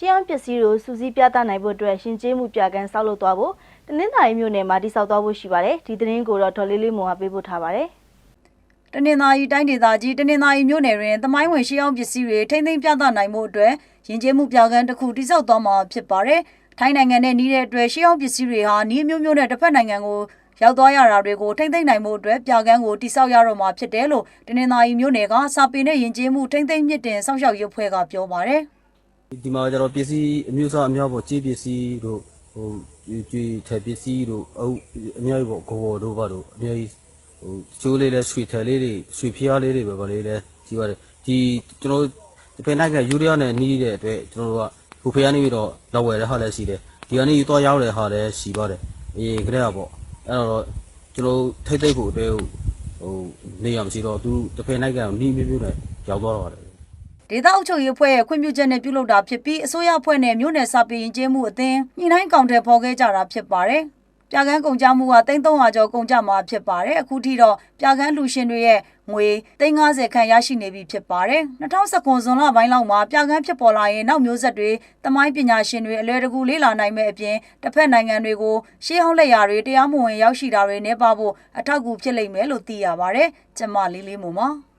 ရှင်းအောင်ပစ္စည်းတို့စူးစီးပြသနိုင်ဖို့အတွက်ရှင်ကျေးမှုပြကန်းဆောက်လုပ်သွားဖို့တနင်္သာရီမြို့နယ်မှာတိစောက်သွားဖို့ရှိပါတယ်ဒီသတင်းကိုတော့ဒေါ်လေးလေးမောင်ကပေးပို့ထားပါတယ်တနင်္သာရီတိုင်းဒေသကြီးတနင်္သာရီမြို့နယ်တွင်သမိုင်းဝင်ရှေးအောင်ပစ္စည်းတွေထိမ့်သိမ်းပြသနိုင်မှုအတွက်ယဉ်ကျေးမှုပြကန်းတစ်ခုတိစောက်သွားမှာဖြစ်ပါတယ်။ထိုင်းနိုင်ငံနဲ့နှီးတဲ့အတွက်ရှေးအောင်ပစ္စည်းတွေဟာနှီးမျိုးမျိုးနဲ့တစ်ဖက်နိုင်ငံကိုရောက်သွားရတာတွေကိုထိမ့်သိမ်းနိုင်မှုအတွက်ပြကန်းကိုတိစောက်ရတော့မှာဖြစ်တယ်လို့တနင်္သာရီမြို့နယ်ကစာပေနဲ့ယဉ်ကျေးမှုထိမ့်သိမ်းမြင့်တင်စောင့်ရှောက်ရေးအဖွဲ့ကပြောပါတယ်။ ဒီမှာကျတော့ပစ္စည်းအမျိုးအစားအများပေါ့ကြေးပစ္စည်းတို့ဟိုကျွေးထက်ပစ္စည်းတို့အုပ်အများကြီးပေါ့ဂေါ်တို့ဘာတို့အများကြီးဟိုချိုးလေးလဲရွှေထက်လေးတွေရွှေဖျားလေးတွေပဲဗောလေးလဲကြီးပါတယ်ဒီကျွန်တော်ဒီဖက်နိုင်ကယူရီးယားနဲ့နီးတဲ့အတွက်ကျွန်တော်တို့ကဟိုဖျားနေပြီးတော့လောက်ဝယ်တဲ့ဟာလည်းရှိတယ်ဒီကနေတော့ရောက်တဲ့ဟာလည်းရှိပါတယ်အေးကြတဲ့ကပေါ့အဲ့တော့ကျွန်တော်ထိတ်သိပ်ဖို့အတွက်ဟိုနေရမရှိတော့သူတစ်ဖက်နိုင်ကနီးမျိုးမျိုးနဲ့ရောက်သွားတော့ပါတယ် ဒေသအုပ်ချုပ်ရေးအဖွဲ့ရဲ့ခွင့်ပြုချက်နဲ့ပြုလုပ်တာဖြစ်ပြီးအစိုးရအဖွဲ့နဲ့မြို့နယ်စာပေရင်ကျေးမှုအသင်းညှိနှိုင်းကောင်တယ်ဖော်ခဲ့ကြတာဖြစ်ပါတယ်။ပြကန်းကုန်ကြမှုက3300ကျော်ကုန်ကြမှာဖြစ်ပါတယ်။အခုထိတော့ပြကန်းလူရှင်တွေရဲ့ငွေ350ခန့်ရရှိနေပြီဖြစ်ပါတယ်။2019ဇွန်လပိုင်းလောက်မှာပြကန်းဖြစ်ပေါ်လာရင်နောက်မျိုးဆက်တွေတမိုင်းပညာရှင်တွေအလွယ်တကူလေ့လာနိုင်မဲ့အပြင်တစ်ဖက်နိုင်ငံတွေကိုရှေးဟောင်းလက်ရာတွေတရားမဝင်ရောက်ရှိတာတွေနေပါဖို့အထောက်အကူဖြစ်လိမ့်မယ်လို့သိရပါတယ်။ကျမလေးလေးမုံပါ။